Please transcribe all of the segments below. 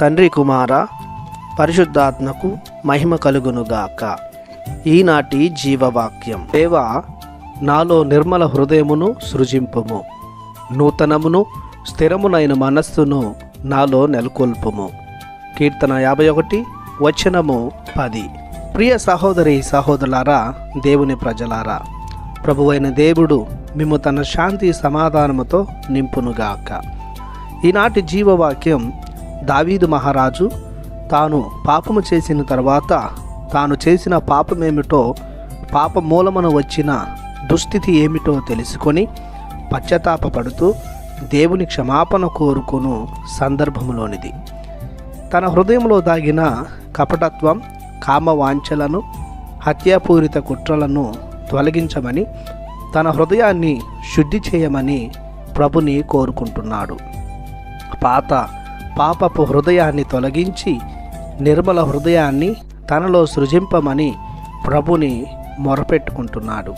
తండ్రి కుమార పరిశుద్ధాత్మకు మహిమ కలుగునుగాక. ఈనాటి జీవవాక్యం. దేవా నాలో నిర్మల హృదయమును సృజింపుము. నూతనమును స్థిరమునైన మనస్సును నాలో నెలకొల్పుము. కీర్తన యాభై ఒకటి వచనము పది. ప్రియ సహోదరి సహోదరులారా దేవుని ప్రజలారా ప్రభువైన దేవుడు మేము తన శాంతి సమాధానముతో నింపునుగాక. ఈనాటి జీవవాక్యం దావీదు మహారాజు తాను పాపము చేసిన తర్వాత తాను చేసిన పాపమేమిటో పాప మూలమున వచ్చిన దుస్థితి ఏమిటో తెలుసుకొని పశ్చాత్తాపడుతూ దేవుని క్షమాపణ కోరుకును సందర్భములోనిది. తన హృదయంలో దాగిన కపటత్వం కామవాంఛలను హత్యాపూరిత కుట్రలను తొలగించమని తన హృదయాన్ని శుద్ధి చేయమని ప్రభుని కోరుకుంటున్నాడు. పాత పాపపు హృదయాన్ని తొలగించి నిర్మల హృదయాన్ని తనలో సృజింపమని ప్రభుని మొరపెట్టుకుంటున్నాడు.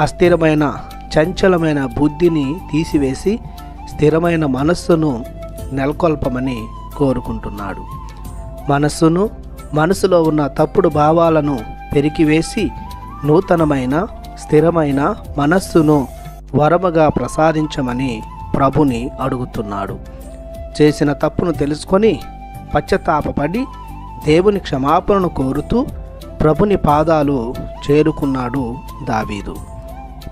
అస్థిరమైన చంచలమైన బుద్ధిని తీసివేసి స్థిరమైన మనస్సును నెలకొల్పమని కోరుకుంటున్నాడు. మనస్సును మనసులో ఉన్న తప్పుడు భావాలను పెరికివేసి నూతనమైన స్థిరమైన మనస్సును వరముగా ప్రసాదించమని ప్రభుని అడుగుతున్నాడు. చేసిన తప్పును తెలుసుకొని పశ్చాత్తాపపడి దేవుని క్షమాపణను కోరుతూ ప్రభుని పాదాలు చేరుకున్నాడు దావీదు.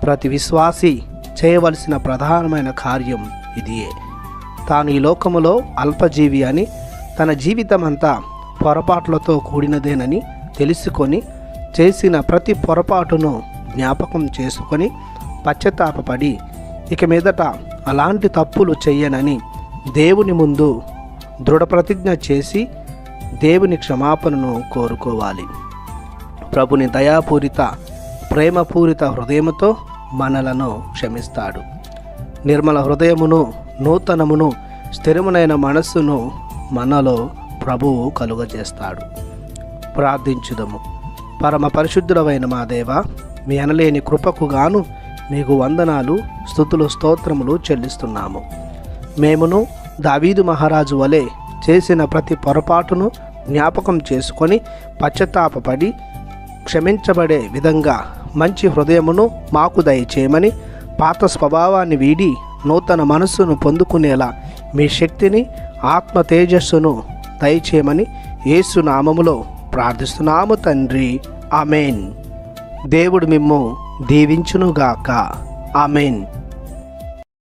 ప్రతి విశ్వాసి చేయవలసిన ప్రధానమైన కార్యం ఇదియే. తాను ఈ లోకములో అల్పజీవి అని తన జీవితమంతా పొరపాట్లతో కూడినదేనని తెలుసుకొని చేసిన ప్రతి పొరపాటును జ్ఞాపకం చేసుకొని పశ్చాత్తాపపడి ఇక మీదట అలాంటి తప్పులు చెయ్యనని దేవుని ముందు దృఢప్రతిజ్ఞ చేసి దేవుని క్షమాపణను కోరుకోవాలి. ప్రభుని దయాపూరిత ప్రేమపూరిత హృదయముతో మనలను క్షమిస్తాడు. నిర్మల హృదయమును నూతనమును స్థిరమునైన మనస్సును మనలో ప్రభువు కలుగజేస్తాడు. ప్రార్థించుదము. పరమ పరిశుద్ధుడమైన మా దేవ మీ అనలేని కృపకు గాను మీకు వందనాలు స్థుతులు స్తోత్రములు చెల్లిస్తున్నాము. మేమును దావీదు మహారాజు వలె చేసిన ప్రతి పొరపాటును జ్ఞాపకం చేసుకొని పశ్చాత్తాపడి క్షమించబడే విధంగా మంచి హృదయమును మాకు దయచేయమని పాత స్వభావాన్ని వీడి నూతన మనస్సును పొందుకునేలా మీ శక్తిని ఆత్మ తేజస్సును దయచేయమని యేసు నామములో ప్రార్థిస్తున్నాము తండ్రి. ఆమెన్. దేవుడు మిమ్ము దీవించునుగాక. ఆమెన్.